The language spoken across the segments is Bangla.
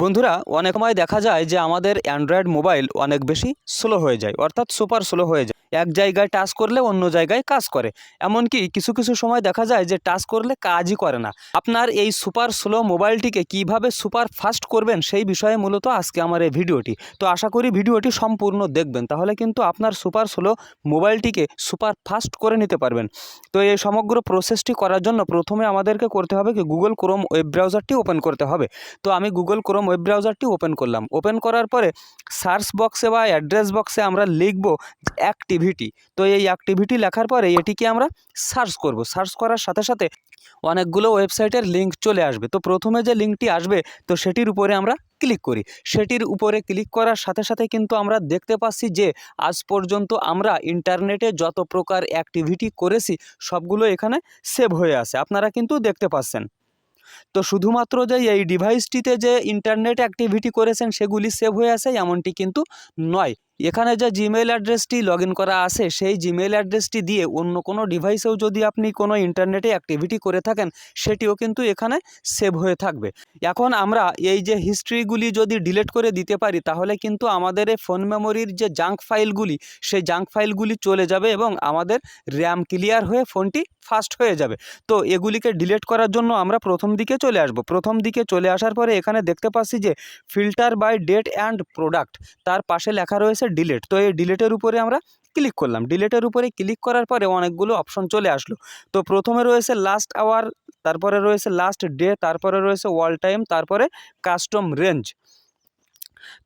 বন্ধুরা, অনেক সময় দেখা যায় যে আমাদের অ্যান্ড্রয়েড মোবাইল অনেক বেশি স্লো হয়ে যায়, অর্থাৎ সুপার স্লো হয়ে যায়। এক জায়গায় টাচ করলে অন্য জায়গায় কাজ করে। এমনকি কিছু কিছু সময় দেখা যায় যে টাচ করলে কাজই করে না। আপনার এই সুপার স্লো মোবাইলটিকে কীভাবে সুপার ফাস্ট করবেন সেই বিষয়ে মূলত আজকে আমার এই ভিডিওটি। তো আশা করি ভিডিওটি সম্পূর্ণ দেখবেন, তাহলে কিন্তু আপনার সুপার স্লো মোবাইলটিকে সুপার ফাস্ট করে নিতে পারবেন। তো এই সমগ্র প্রসেসটি করার জন্য প্রথমে আমাদেরকে করতে হবে কি গুগল ক্রোম ওয়েব ব্রাউজারটি ওপেন করতে হবে। তো আমি গুগল ক্রোম ওয়েব ব্রাউজারটি ওপেন করলাম। ওপেন করার পরে সার্চ বক্সে বা অ্যাড্রেস বক্সে আমরা লিখব অ্যাক্টিভিটি তো এই অ্যাক্টিভিটি লেখার পরে এটিকে আমরা সার্চ করব। সার্চ করার সাথে সাথে অনেকগুলো ওয়েবসাইটের লিঙ্ক চলে আসবে। তো প্রথমে যে লিঙ্কটি আসবে, তো সেটির উপরে আমরা ক্লিক করি। সেটির উপরে ক্লিক করার সাথে সাথে কিন্তু আমরা দেখতে পাচ্ছি যে আজ পর্যন্ত আমরা ইন্টারনেটে যত প্রকার অ্যাক্টিভিটি করেছি, সবগুলো এখানে সেভ হয়ে আছে। আপনারা কিন্তু দেখতে পাচ্ছেন। তো শুধুমাত্র যে এই ডিভাইসটিতে যে ইন্টারনেট অ্যাক্টিভিটি করেছেন, সেগুলি সেভ হয়ে আছে, এমনটি কিন্তু নয়। এখানে যে জিমেল অ্যাড্রেসটি লগ করা আছে, সেই জিমেল অ্যাড্রেসটি দিয়ে অন্য কোনো ডিভাইসেও যদি আপনি কোনো ইন্টারনেটে অ্যাক্টিভিটি করে থাকেন, সেটিও কিন্তু এখানে সেভ হয়ে থাকবে। এখন আমরা এই যে হিস্ট্রিগুলি যদি ডিলিট করে দিতে পারি, তাহলে কিন্তু আমাদের এই ফোন মেমোরির যে জাঙ্ক ফাইলগুলি সেই জাঙ্ক ফাইলগুলি চলে যাবে এবং আমাদের র্যাম ক্লিয়ার হয়ে ফোনটি ফাস্ট হয়ে যাবে। তো এগুলিকে ডিলিট করার জন্য আমরা প্রথম দিকে চলে আসব। প্রথম দিকে চলে আসার পরে এখানে দেখতে পাচ্ছি যে filter by date and product তার পাশে লেখা রয়েছে ডিলিট তো এই ডিলেটের উপরে আমরা ক্লিক করলাম। ডিলেটের উপরে ক্লিক করার পরে অনেকগুলো অপশন চলে আসলো। তো প্রথমে রয়েছে লাস্ট আওয়ার তারপরে রয়েছে লাস্ট ডে তারপরে রয়েছে ওয়াল টাইম তারপরে কাস্টম রেঞ্জ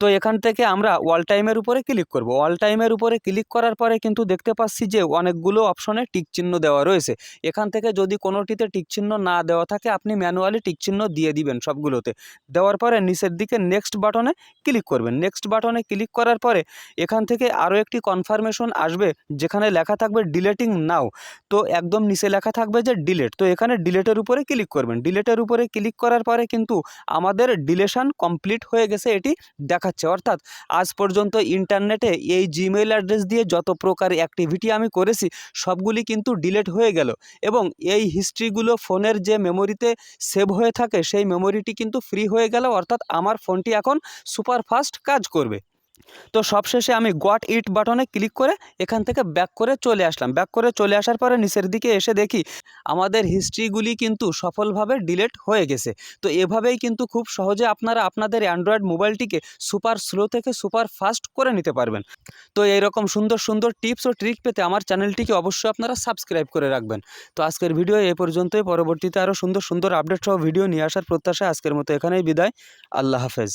তো এখান থেকে আমরা ওয়াল টাইমের উপরে ক্লিক করব। ওয়াল টাইমের উপরে ক্লিক করার পরে কিন্তু দেখতে পাচ্ছি যে অনেকগুলো অপশনে টিক চিহ্ন দেওয়া রয়েছে। এখান থেকে যদি কোনোটিতে টিক চিহ্ন না দেওয়া থাকে, আপনি ম্যানুয়ালি টিক চিহ্ন দিয়ে দিবেন সবগুলোতে। দেওয়ার পরে নিচের দিকে নেক্সট বাটনে ক্লিক করবেন। নেক্সট বাটনে ক্লিক করার পরে এখান থেকে আরও একটি কনফার্মেশন আসবে, যেখানে লেখা থাকবে ডিলেটিং নাও তো একদম নিচে লেখা থাকবে যে ডিলেট তো এখানে ডিলেটের উপরে ক্লিক করবেন। ডিলেটের উপরে ক্লিক করার পরে কিন্তু আমাদের ডিলেশন কমপ্লিট হয়ে গেছে এটি দেখাচ্ছে। অর্থাৎ আজ পর্যন্ত ইন্টারনেটে এই জিমেইল অ্যাড্রেস দিয়ে যত প্রকার অ্যাক্টিভিটি আমি করেছি, সবগুলি কিন্তু ডিলেট হয়ে গেল এবং এই হিস্ট্রিগুলো ফোনের যে মেমোরিতে সেভ হয়ে থাকে, সেই মেমোরিটি কিন্তু ফ্রি হয়ে গেল। অর্থাৎ আমার ফোনটি এখন সুপার ফাস্ট কাজ করবে। তো সবশেষে আমি গট ইট বাটনে ক্লিক করে এখান থেকে ব্যাক করে চলে আসলাম। ব্যাক করে চলে আসার পরে নিচের দিকে এসে দেখি আমাদের হিস্ট্রিগুলি কিন্তু সফলভাবে ডিলেট হয়ে গেছে। তো এভাবেই কিন্তু খুব সহজে আপনারা আপনাদের অ্যান্ড্রয়েড মোবাইলটিকে সুপার স্লো থেকে সুপার ফাস্ট করে নিতে পারবেন। তো এইরকম সুন্দর সুন্দর টিপস ও ট্রিক পেতে আমার চ্যানেলটিকে অবশ্যই আপনারা সাবস্ক্রাইব করে রাখবেন। তো আজকের ভিডিও এ পর্যন্তই। পরবর্তীতে আরও সুন্দর সুন্দর আপডেট সহ ভিডিও নিয়ে আসার প্রত্যাশা আজকের মতো এখানেই বিদায়। আল্লাহ হাফেজ।